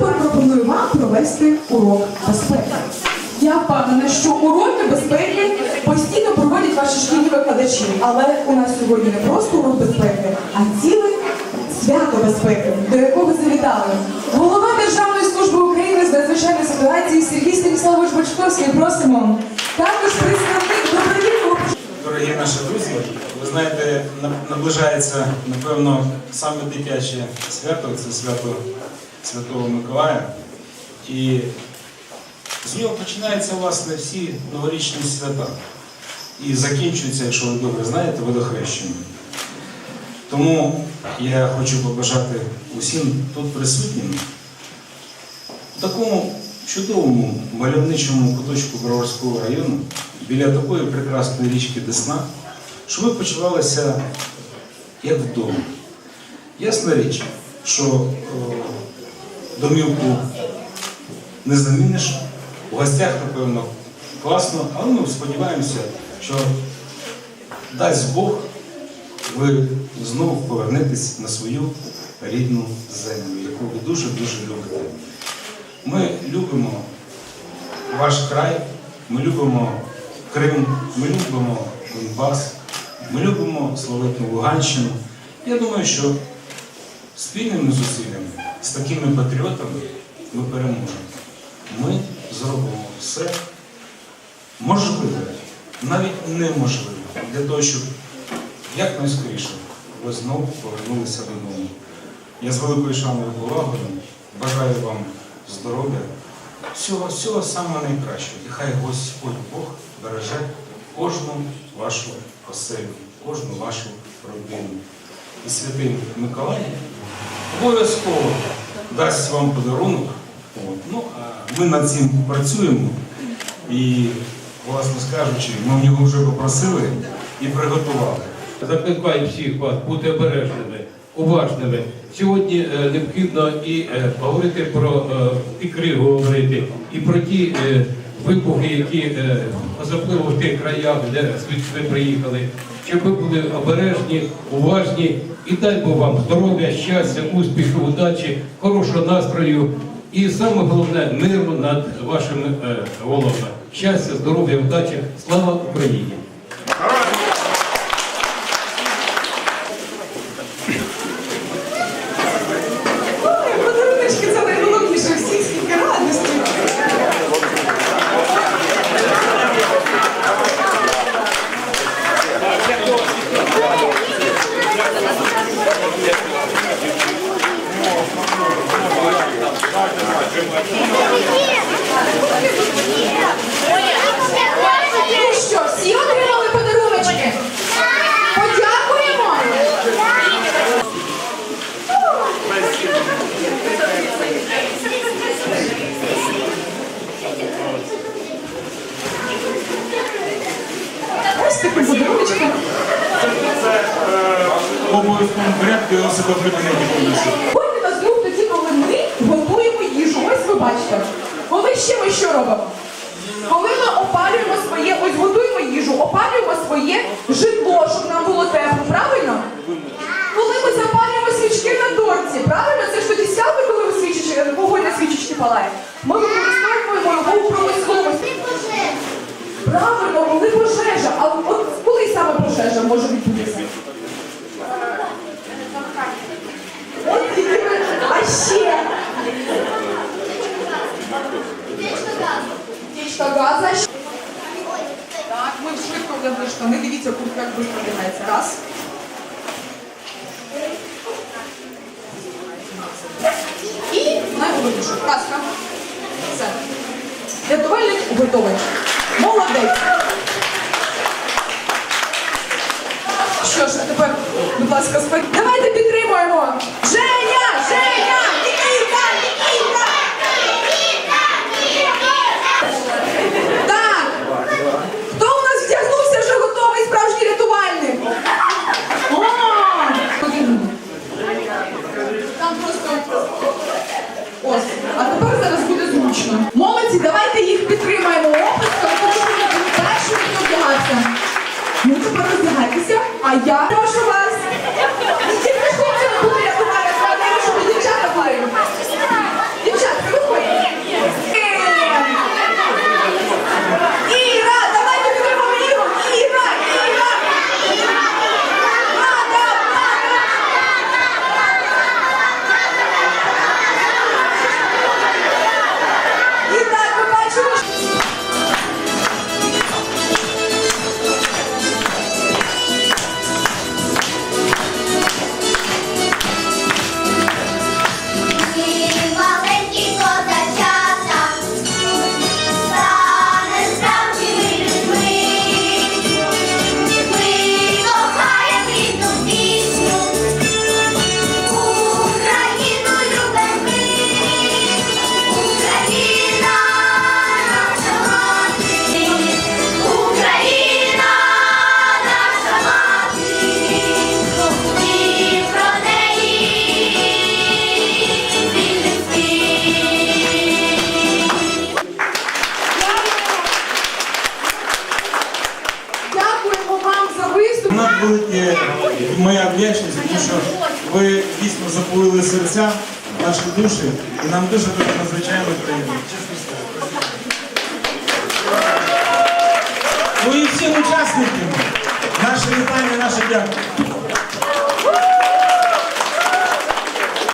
тепер пропоную вам провести урок безпеки. Я впевнена, що уроки безпеки постійно проводять ваші шкільні викладачі. Але у нас сьогодні не просто урок безпеки, а ціле свято безпеки, до якого завітали. Голова Державної служби України з надзвичайної ситуації Сергій Станіславович Бочковський. Просимо. Також представник добровільного Дорогі наші друзі, ви знаєте, наближається, напевно, саме дитяче свято, це свято Святого Миколая. І з нього починаються, власне, всі новорічні свята. І закінчуються, якщо ви добре знаєте, водохрещенням. Тому я хочу побажати усім тут присутнім такому чудовому мальовничому куточку Броварського району, біля такої прекрасної річки Десна, щоб ви почувалися як вдома. Ясна річ, що о, домівку не заміниш, у гостях, напевно, класно, але ми сподіваємося, що дасть Бог, ви знову повернетесь на свою рідну землю, яку ви дуже-дуже любите. Ми любимо ваш край, ми любимо Крим, ми любимо Донбас, ми любимо славетну Луганщину. Я думаю, що спільними зусиллями з такими патріотами ми переможемо. Ми зробимо все можливе, навіть неможливе, для того, щоб якнайскоріше ви знову повернулися додому. Я з великою шаною повагою бажаю вам здоров'я, всього, всього самого найкращого. І хай Господь Бог береже кожну вашу оселю, кожну вашу родину. І святий Миколай обов'язково дасть вам подарунок. От. Ну, а ми над цим працюємо. І, власне скажучи, ми в нього вже попросили і приготували. Закликаю всіх вас бути обережними, уважними. Сьогодні е, необхідно і е, говорити про е, і кригу говорити, і про ті вибухи, які особливо в тих краях, де звідси ви приїхали, щоб ви були обережні, уважні і дай Бог вам здоров'я, щастя, успіху, удачі, хорошого настрою і саме головне миру над вашими е, головами. Щастя, здоров'я, удачі, слава Україні! Ой, подаруночки це найголовніше, всі скільки радості. Ну що, всі отримали подаруночки? Подякуємо! Ось такі подаруночки. Це в обов'язковому порядку я себе в повністю. Тоді, коли ми готуємо їжу. Ось ви бачите. Коли ще ми що робимо? Коли ми опалюємо своє, ось готуємо їжу, опалюємо своє житло, щоб нам було тепло, правильно? Коли ми запалюємо свічки на торці, правильно? Це ж тоді свято, коли ви свічечки, вогонь на свічечки палає. Ми використовуємо його у промисловості. Правильно, коли пожежа. А от коли саме пожежа може відбутися? От тільки а тічка газа. Так, ми швидко вдягли штани. Дивіться, куртка як швидко вдягається. Раз. І найголовніше, каска. Все. Рятувальник готовий. Молодець. Що ж, а тепер, будь ласка, спать. Давайте підтримуємо. А я прошу вас. Надвелике моя вдячність, тому що ви дійсно запалили серця, наші душі, і нам дуже дуже надзвичайно приємно. Ну і всім учасникам наше вітання, наше дякую.